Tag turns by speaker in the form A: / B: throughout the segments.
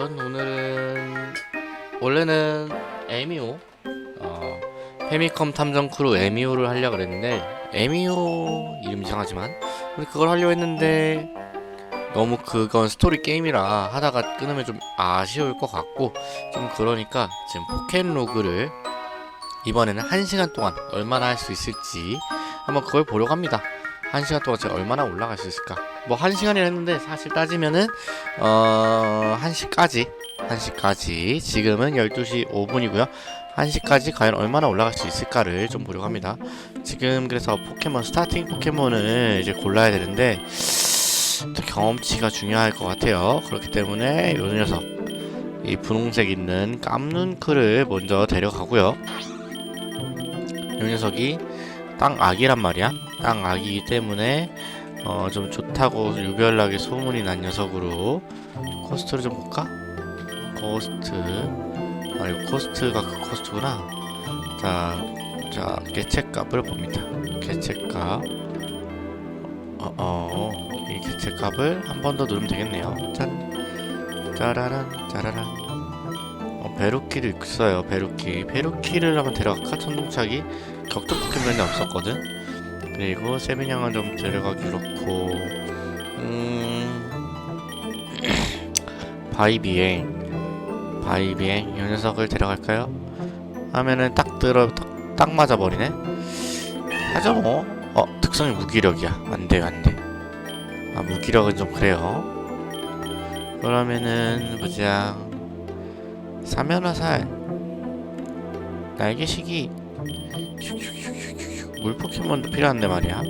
A: 오늘은 원래는 에미오 어, 페미컴 탐정 크루 에미오를 하려고 그랬는데 에미오 이름 이상하지만 그걸 하려고 했는데 너무 그건 스토리 게임이라 하다가 끊으면 좀 아쉬울 것 같고 좀 그러니까 지금 포켓로그를 이번에는 한시간 동안 얼마나 할 수 있을지 한번 그걸 보려고 합니다. 한시간 동안 제가 얼마나 올라갈 수 있을까? 뭐 한시간이라 했는데 사실 따지면은 어... 1시까지 1시까지 지금은 12시 5분이고요. 1시까지 과연 얼마나 올라갈 수 있을까를 좀 보려고 합니다. 지금 그래서 포켓몬 스타팅 포켓몬을 이제 골라야 되는데 또 경험치가 중요할 것 같아요. 그렇기 때문에 요 녀석 이 분홍색 있는 깜눈크를 먼저 데려가고요. 요 녀석이 땅 아기란 말이야. 땅 아기이기 때문에 어 좀 좋다고 유별나게 소문이 난 녀석으로 코스트를 좀 볼까? 코스트 아 이거 코스트가 그 코스트구나. 자, 자 개체값을 봅니다. 개체값 어, 어, 이 개체값을 한 번 더 누르면 되겠네요. 짠, 짜라란, 짜라란. 어, 베루키도 있어요. 베루키. 베루키를 한번 데려갈까? 천둥차기. 격투 포켓몬이 없었거든. 그리고 세빈양은 좀 데려가기 그렇고, 음, 바이비행, 바이비행 이 녀석을 데려갈까요? 하면은 딱 들어 딱, 딱 맞아 버리네. 하죠 뭐. 어 특성이 무기력이야. 안 돼요 안 돼. 아 무기력은 좀 그래요. 그러면은 보자. 사면화살, 날개시기, 물 포켓몬도 필요한데 말이야.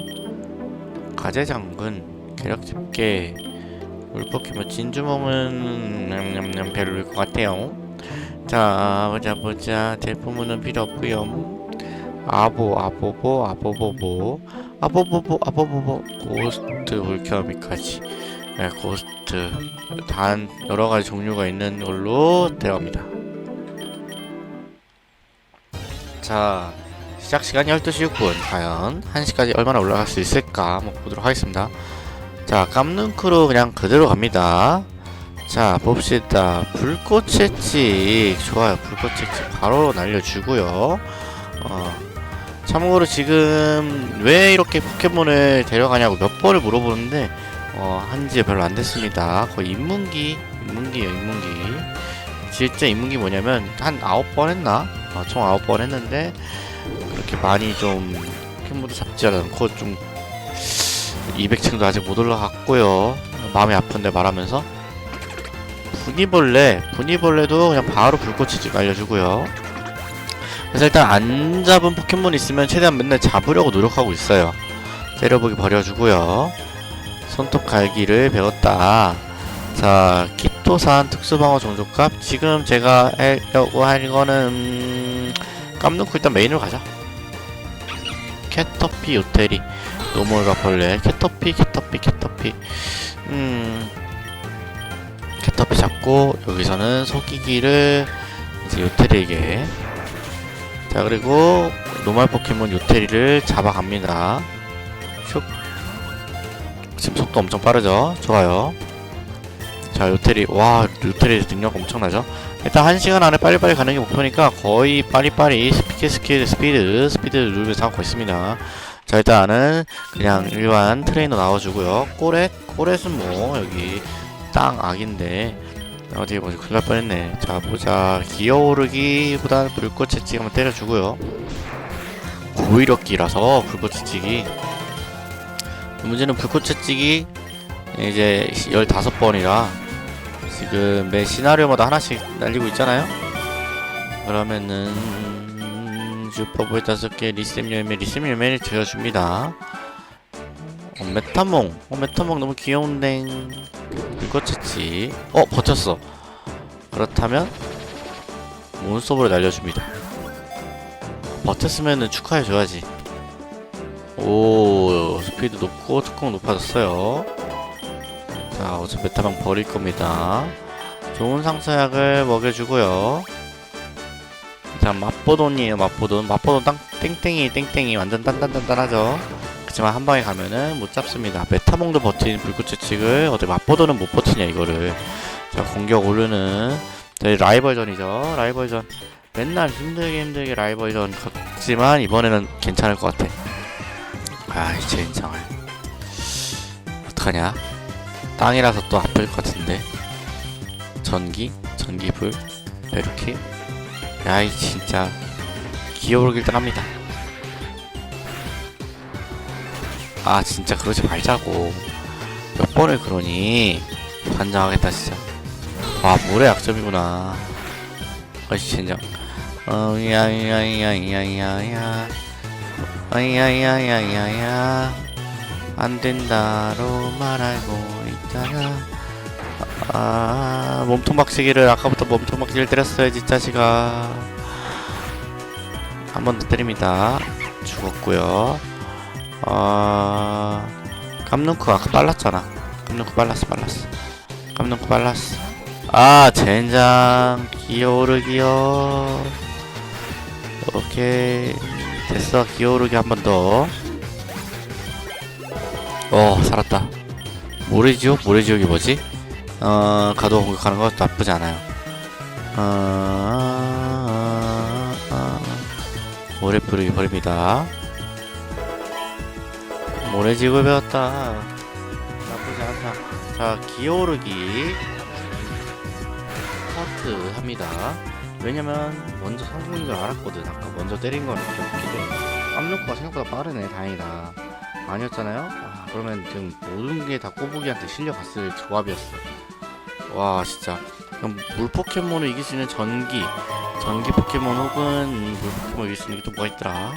A: 가재장군, 괴력 집게, 물 포켓몬 진주몽은 냠냠냠 별로일 것 같아요. 자 보자 보자 대포문은 필요 없고요. 아보 아보보 아보보보 아보보보 아보보보 고스트 볼케어미까지 네, 고스트 단 여러 가지 종류가 있는 걸로 데려갑니다. 자 시작 시간 12시 6분. 과연 1시까지 얼마나 올라갈 수 있을까 한번 보도록 하겠습니다. 자 깜눈크로 그냥 그대로 갑니다. 자 봅시다. 불꽃의 찍 좋아요. 불꽃의 찍 바로 날려주고요. 어, 참고로 지금 왜 이렇게 포켓몬을 데려가냐고 몇 번을 물어보는데 어, 한지 별로 안 됐습니다. 거의 입문기 입문기요 입문기. 진짜 입문기 뭐냐면 한 아홉 번 했나? 어, 총 아홉 번 했는데 그렇게 많이 좀 포켓몬도 잡지 않고 좀 200층도 아직 못 올라갔고요 마음이 아픈데 말하면서 분이벌레, 분이벌레도 그냥 바로 불꽃이 알려주고요. 그래서 일단 안 잡은 포켓몬 있으면 최대한 맨날 잡으려고 노력하고 있어요. 때려보기 버려주고요. 손톱 갈기를 배웠다. 자, 키토산 특수방어 종족값. 지금 제가 하려고 할 거는 음, 깜놓고 일단 메인으로 가자. 캐터피 요테리 노멀과 벌레. 캐터피 캐터피 캐터피. 음 캐터피 잡고 여기서는 속이기를 이제 요테리에게. 자 그리고 노말 포켓몬 요테리를 잡아갑니다. 슉. 지금 속도 엄청 빠르죠? 좋아요 자 요테리 와 요테리 능력 엄청나죠? 일단 1시간 안에 빨리빨리 가는 게 목표니까 거의 빠리빠리 스피드 스킬 스피드 스피드를 누르면서 하고 있습니다. 자 일단은 그냥 일반 트레이너 나와주고요. 꼬렛 꼬렛은 뭐 여기 땅 악인데. 어디 보자 큰일 날 뻔했네. 자 보자. 기어오르기보다는 불꽃의 찍 한번 때려주고요. 고위력기라서 불꽃의 찍이. 문제는 불꽃의 찍이 이제 15번이라 지금 매 시나리오마다 하나씩 날리고 있잖아요. 그러면은 슈퍼볼 5개 리셈 열매 리셈 열매를 드려줍니다. 어, 메타몽. 어 메타몽 너무 귀여운데. 불꽃의 어 버텼어. 그렇다면 몬스터볼을 날려줍니다. 버텼으면은 축하해줘야지. 오 스피드 높고 특공 높아졌어요 자 어차피 메타망 버릴 겁니다. 좋은 상처약을 먹여주고요. 자 맛보돈이에요 맛보돈. 맛보돈 땅 땡땡이 땡땡이 완전 단단단단하죠? 그치만 한 방에 가면은 못 잡습니다. 메타몽도 버틴 불꽃의 칙을 어디 맛보돈은 못 버티냐 이거를. 자 공격 오르는 저희 라이벌전이죠. 라이벌전. 맨날 힘들게 힘들게 라이벌전 갔지만 이번에는 괜찮을 것 같아. 아이 젠장을 어떡하냐 땅이라서 또 아플 것 같은데. 전기 전기불 이렇게 야이 진짜 기어오르길 당합니다. 아 진짜 그러지 말자고. 몇 번을 그러니? 반장하겠다 진짜. 와 물의 약점이구나. 아이씨 진짜. 어 야야야야야야 아야야야야야. 안 된다로 말하고 있잖아 아 몸통 박치기를 아까부터 몸통 박치기를 때렸어야지 이 자식아. 한 번 더 때립니다. 죽었고요. 아 깜눈크 아까 빨랐잖아. 깜눈크 빨랐어 빨랐어. 깜눈크 빨랐어. 아 젠장. 기어오르기요. 오케이. 됐어. 기어오르기 한 번더. 어 살았다 모래지옥 모래지옥이 뭐지? 어 가도 공격하는 거 나쁘지 않아요. 어... 모래 뿌리기 버립니다. 모래지옥을 배웠다. 나쁘지 않다. 자 기어오르기. 커트 합니다. 왜냐면 먼저 성공인 줄 알았거든. 아까 먼저 때린 거는 기억했기 때문에 깜놓고가 생각보다 빠르네. 다행이다. 아니었잖아요? 아, 그러면 지금 모든 게 다 꼬부기한테 실려갔을 조합이었어. 와 진짜. 물 포켓몬을 이길 수 있는 전기 전기 포켓몬 혹은 물 포켓몬 이길 수 있는 게 또 뭐가 있더라?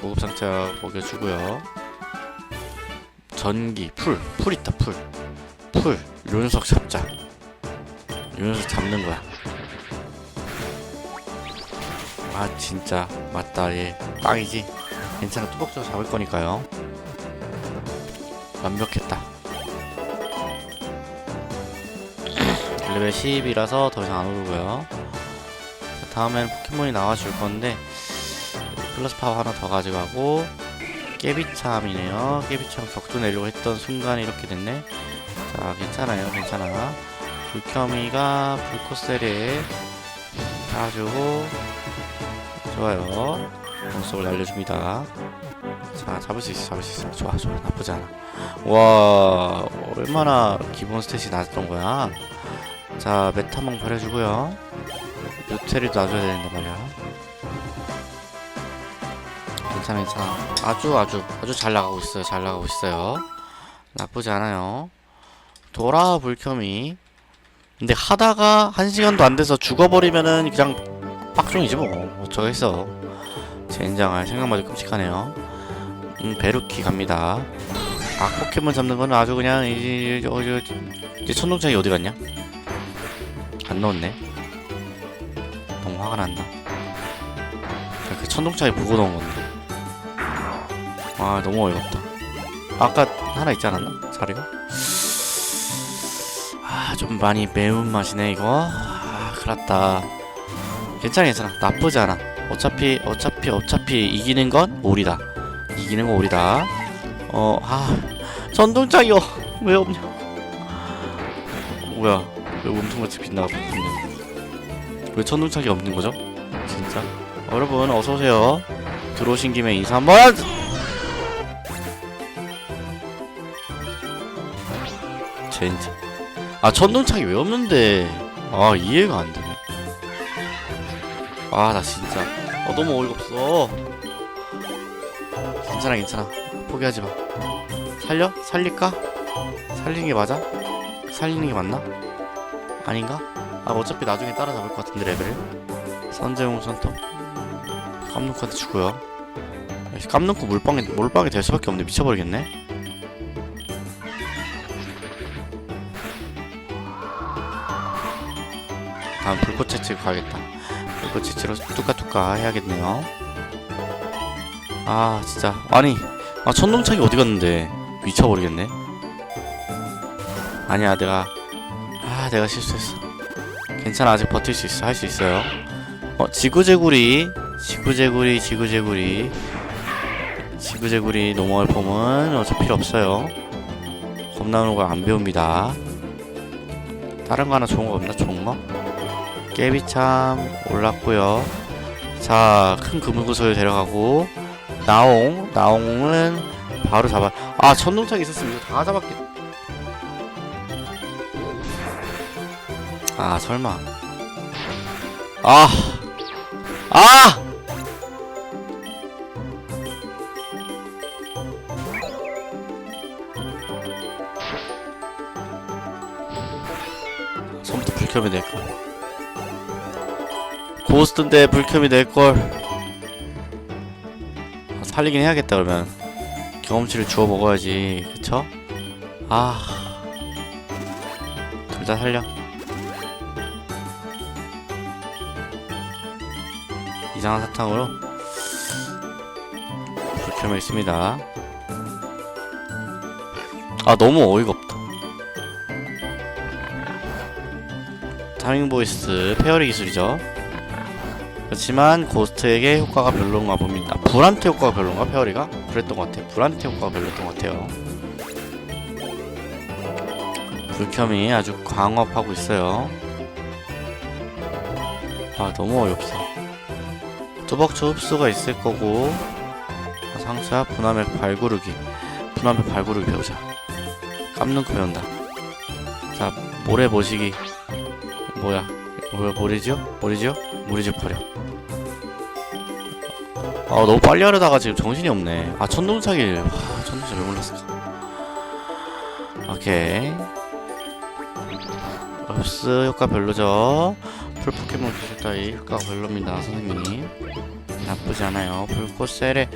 A: 고급 상자 먹여주고요. 전기 풀 풀 있다 풀풀 요 녀석 잡자. 요 녀석 잡는 거야. 아 진짜. 맞다. 얘 빵이지? 괜찮아. 뚜벅뚜벅 잡을 거니까요 완벽했다. 레벨 10이라서 더 이상 안 오르고요. 자, 다음엔 포켓몬이 나와줄 건데 플러스 파워 하나 더 가져가고 깨비참이네요. 깨비참 격도 내려고 했던 순간에 이렇게 됐네. 자 괜찮아요. 괜찮아. 불켜미가 불코셀에 달아주고 좋아요. 공속을 날려줍니다 자 잡을 수 있어 잡을 수 있어. 좋아 좋아. 나쁘지 않아. 와 얼마나 기본 스탯이 낮았던 거야? 자 메타몽 버려주고요. 요테리도 놔줘야 되는데 말이야. 괜찮아 괜찮아. 아주 아주 아주 잘 나가고 있어요 잘 나가고 있어요. 나쁘지 않아요. 돌아 불켜미 근데 하다가 한 시간도 안 돼서 죽어버리면은 그냥 빡종이지 뭐. 어쩌겠어 젠장할 생각마저 끔찍하네요 음 베루키 갑니다. 악 포켓몬 잡는 거는 아주 그냥 이제 어, 저, 이제 천둥창이 어디 갔냐? 안 넣었네. 너무 화가 난다. 그 천둥창이 보고 넣은 건데. 아 너무 어이없다. 아까 하나 있지 않았나? 자리가? 아 좀 많이 매운 맛이네 이거. 아 큰일났다. 괜찮아 괜찮아. 나쁘지 않아. 어차피 어차피 어차피 이기는 건 오리다 이기는 건 오리다. 어 아 전동장이요. 왜 없냐? 뭐야 왜 몸통같이 빛나가 붙네. 왜 천둥창이 없는 거죠? 진짜? 어, 여러분 어서 오세요. 들어오신 김에 인사 한번! 젠장 아 천둥창이 왜 없는데? 아 이해가 안 되네. 아 나 진짜. 어 너무 어이가 없어 괜찮아 괜찮아. 포기하지 마. 살려? 살릴까? 살리는 게 맞아? 살리는 게 맞나? 아닌가? 아 어차피 나중에 따라잡을 것 같은데 레벨 선제용 선톱. 깜놓고한테 주고요. 깜놓고 물방에 물방에 될 수밖에 없는데 미쳐버리겠네. 다음 불꽃 채취 가야겠다. 불꽃 채취로 뚜까뚜까 해야겠네요 아 진짜. 아니 아 천둥창이 어디 갔는데? 미쳐버리겠네. 아니야 내가 아 내가 실수했어. 괜찮아 아직 버틸 수 있어 할 수 있어요. 어 지구제구리 지구제구리 지구제구리. 지구제구리 노멀 폼은 어차피 필요 없어요. 겁나는 거안 배웁니다. 다른 거 하나 좋은 거 없나? 좋은 거? 깨비참 올랐고요. 자, 큰 그물구슬 데려가고 나옹, 나옹은 바로 잡아. 아, 천둥탁 있었으면 이거 다 잡았겠. 아, 설마. 아, 아! 처음부터 불켜면 될 걸. 고스트인데 불켜이 될 걸. 아, 살리긴 해야겠다 그러면. 경험치를 주워 먹어야지, 그쵸? 아, 둘 다 살려. 이상한 사탕으로 불켜면 있습니다. 아 너무 어이가 없다. 타밍 보이스 페어리 기술이죠. 그렇지만 고스트에게 효과가 별론가 봅니다. 불한테 효과가 별론가 페어리가? 그랬던 것 같아요. 불한테 효과가 별로였던 것 같아요. 불켬이 아주 광업하고 있어요. 아 너무 어이없어. 뚜벅초 흡수가 있을 거고 상처야 분함의 발구르기 분함의 발구르기 배우자 깜눈 거 배운다 자 모래 모시기 뭐야 뭐야 모래지요? 모래지요? 모래지 버려 아 너무 빨리 하려다가 지금 정신이 없네. 아 천둥차길. 와 천둥차 왜 몰랐을까 오케이. 흡수 효과 별로죠? 풀 포켓몬 기술 따위 효과가 별로입니다 선생님 나쁘지 않아요. 불꽃 셀에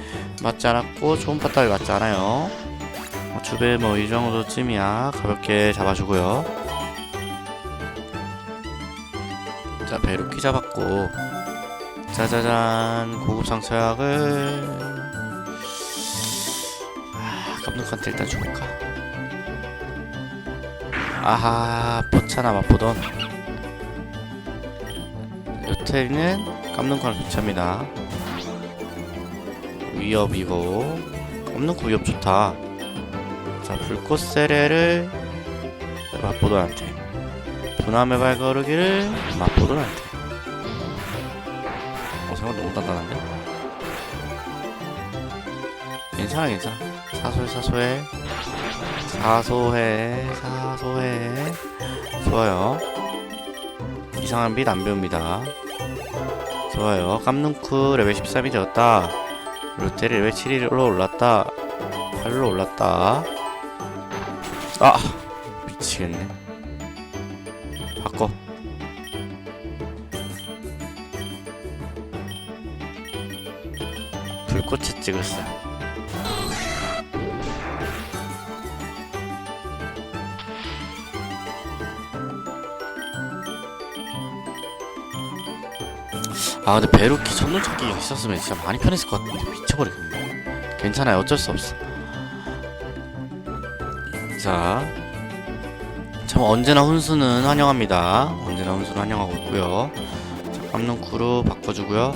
A: 맞지 않았고 좋은 파타이 맞지 않아요. 어, 주배 뭐 이 정도쯤이야. 가볍게 잡아주고요. 자 베루키 잡았고 짜자잔 고급 상처약을. 아 깜짝한테 일단 줄까? 아하 포차나 맛보던. 요테리는 깜눈칸을 교체합니다. 위협이고. 깜눈코 위협 좋다. 자 불꽃 세례를 맛보돈한테. 분함의 발거르기를 맛보돈한테 어 생각보다 너무 단단한데? 괜찮아 괜찮아. 사소해 사소해. 사소해 사소해. 좋아요. 이상한 빛 안 배웁니다. 좋아요. 깜눈쿠 레벨 13이 되었다. 루테리 레벨 7로 올랐다. 8로 올랐다. 아 미치겠네. 바꿔 불꽃에 찍었어 아 근데 베루키 전동 찾기가 있었으면 진짜 많이 편했을 것 같은데 미쳐버리겠네 괜찮아요 어쩔 수 없어 자, 참 언제나 훈수는 환영합니다. 언제나 훈수는 환영하고 있고요. 자, 깜눈쿠로 바꿔주고요.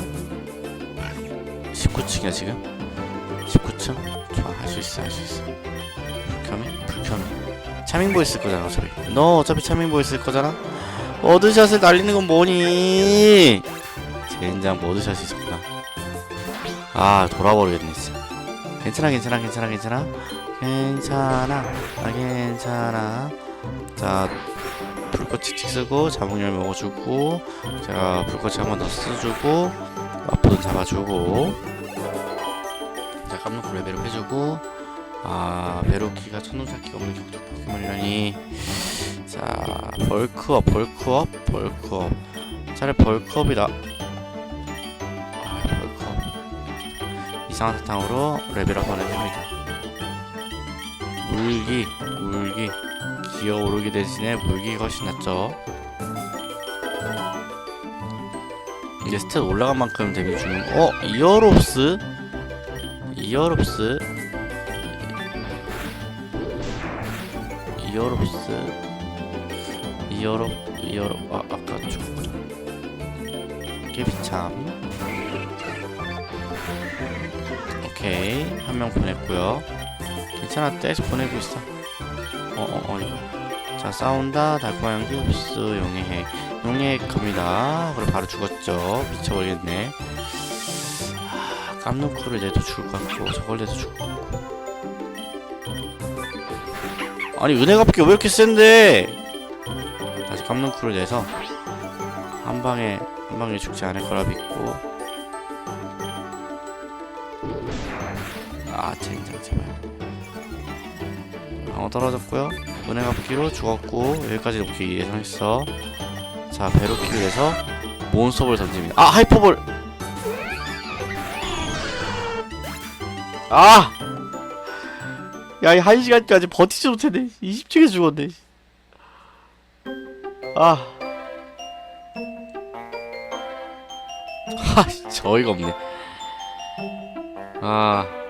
A: 19층이야 지금? 19층? 좋아, 할 수 있어, 할 수 있어. 불켜미? 불켜미. 차밍보 있을 거잖아, 어차피. 너 어차피 차밍보 있을 거잖아? 머드샷을 날리는 건 뭐니? 젠장 머드샷이 있었구나. 아, 돌아버리겠네, 진짜. 괜찮아, 괜찮아, 괜찮아, 괜찮아. 괜찮아 아 괜찮아 자 불꽃 칙칙 쓰고 자몽열 먹어주고 자 불꽃 한번 더 쓰주고 앞으로 잡아주고 자 깜놓고 레벨업 해주고 아 베로키가 천둥찾기가 없는 격투 포켓몬이라니. 자 벌크업 벌크업 벌크업. 차라리 벌크업이다. 아 벌크업. 이상한 사탕으로 레벨업 하는 해줍니다 물기, 물기, 기어오르기 대신에 물기가 훨씬 낫죠. 이제 스탯 올라간 만큼 데미지 주는. 어, 이어롭스, 이어롭스, 이어롭스, 이어롭, 이어롭. 아, 아까 죽었구나. 깨비참. 오케이, 한 명 보냈고요. 괜찮아 떼서 보내고 있어. 어어어 이거. 자 싸운다. 달콤한 용의 핵. 용의 핵 갑니다. 그럼 바로 죽었죠. 미쳐버리겠네. 아, 깜누크를 내도 죽을 것 같고 저걸 내도 죽을 것 같고. 아니 은혜 갚기 왜 이렇게 센데? 다시 깜누크를 내서 한 방에 한 방에 죽지 않을 거라 믿고. 아 젠장 제발. 방어 떨어졌고요. 은행 갚기로 죽었고 여기까지 오케이 예상했어. 자 베로키를 내서 몬스터볼 던집니다. 아 하이퍼볼 아! 야, 이한 시간까지 버티지 못했네. 20층에 죽었네. 아. 하, 씨, 저 어이가 없네. 아.